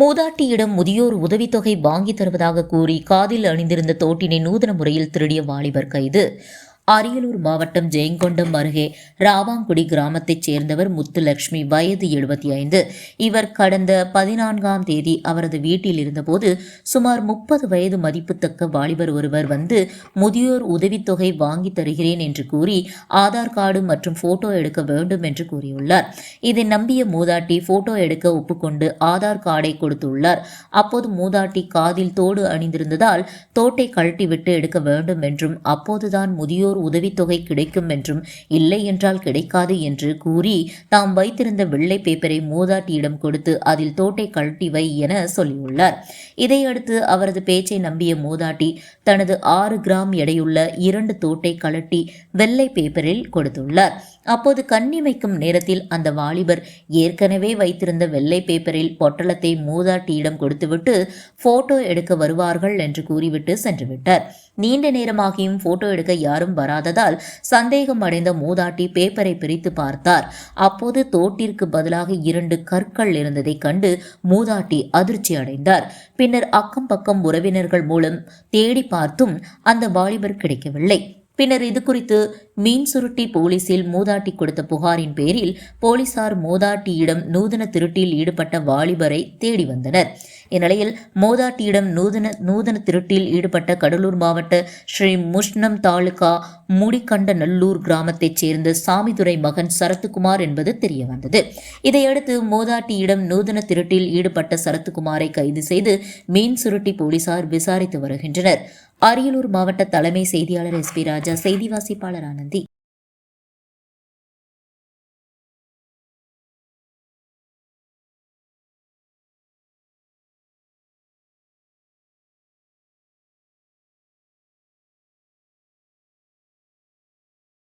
மூதாட்டியிடம் முதியோர் உதவித்தொகை வாங்கித் தருவதாக கூறி காதில் அணிந்திருந்த தோட்டினை நூதன முறையில் திருடிய வாலிபர் கைது. அரியலூர் மாவட்டம் ஜெயங்கொண்டம் அருகே ராவாங்குடி கிராமத்தைச் சேர்ந்தவர் முத்துலட்சுமி வயது எழுபத்தி ஐந்து இவர் கடந்த பதினான்காம் தேதி அவரது வீட்டில் இருந்தபோது சுமார் முப்பது வயது மதிப்புத்தக்க வாலிபர் ஒருவர் வந்து முதியோர் உதவித்தொகை வாங்கி தருகிறேன் என்று கூறி ஆதார் கார்டு மற்றும் போட்டோ எடுக்க வேண்டும் என்று கூறியுள்ளார். இதை நம்பிய மூதாட்டி போட்டோ எடுக்க ஒப்புக்கொண்டு ஆதார் கார்டை கொடுத்துள்ளார். அப்போது மூதாட்டி காதில் தோடு அணிந்திருந்ததால் தோட்டை கழட்டிவிட்டு எடுக்க வேண்டும் என்றும் அப்போதுதான் முதியோர் உதவித்தொகை கிடைக்கும் என்றும் இல்லை என்றால் கிடைக்காது என்று கூறி தாம் வைத்திருந்த வெள்ளை பேப்பரை மூதாட்டியிடம் கொடுத்து அதில் தோட்டை கழட்டி வை என சொல்லியுள்ளார். இதையடுத்து அவரது பேச்சை நம்பிய மூதாட்டி தனது ஆறு கிராம் எடையுள்ள இரண்டு தோட்டை கழட்டி வெள்ளை பேப்பரில் கொடுத்துள்ளார். அப்போது கண்ணிமைக்கும் நேரத்தில் அந்த வாலிபர் ஏற்கனவே வைத்திருந்த வெள்ளை பேப்பரில் பொட்டலத்தை மூதாட்டியிடம் கொடுத்துவிட்டு போட்டோ எடுக்க வருவார்கள் என்று கூறிவிட்டு சென்றுவிட்டார். நீண்ட நேரமாகியும் போட்டோ எடுக்க யாரும் வராததால் சந்தேகம் அடைந்த மூதாட்டி பேப்பரை பிரித்து பார்த்தார். அப்போது தோட்டிற்கு பதிலாக இரண்டு கற்கள் இருந்ததைக் கண்டு மூதாட்டி அதிர்ச்சி அடைந்தார். பின்னர் அக்கம் பக்கம் உறவினர்கள் மூலம் தேடி பார்த்தும் அந்த வாலிபர் கிடைக்கவில்லை. பின்னர் இது குறித்து மீன் சுருட்டி போலீசில் மூதாட்டி கொடுத்த புகாரின் பேரில் போலீசார் மூதாட்டியிடம் நூதன திருட்டில் ஈடுபட்ட வாலிபரை தேடி வந்தனர். இந்நிலையில் மோதாட்டியிடம் நூதன நூதன திருட்டில் ஈடுபட்ட கடலூர் மாவட்ட ஸ்ரீ முஷ்ணம் தாலுகா முடிக்கண்டநல்லூர் கிராமத்தைச் சேர்ந்த சாமிதுரை மகன் சரத்துக்குமார் என்பது தெரியவந்தது. இதையடுத்து மோதாட்டியிடம் நூதன திருட்டில் ஈடுபட்ட சரத்துக்குமாரை கைது செய்து மீன் சுருட்டி போலீசார் விசாரித்து வருகின்றனர். அரியலூர் மாவட்ட தலைமை செய்தியாளர் எஸ் பி ராஜா செய்தி வாசிப்பாளர் ஆனந்தி.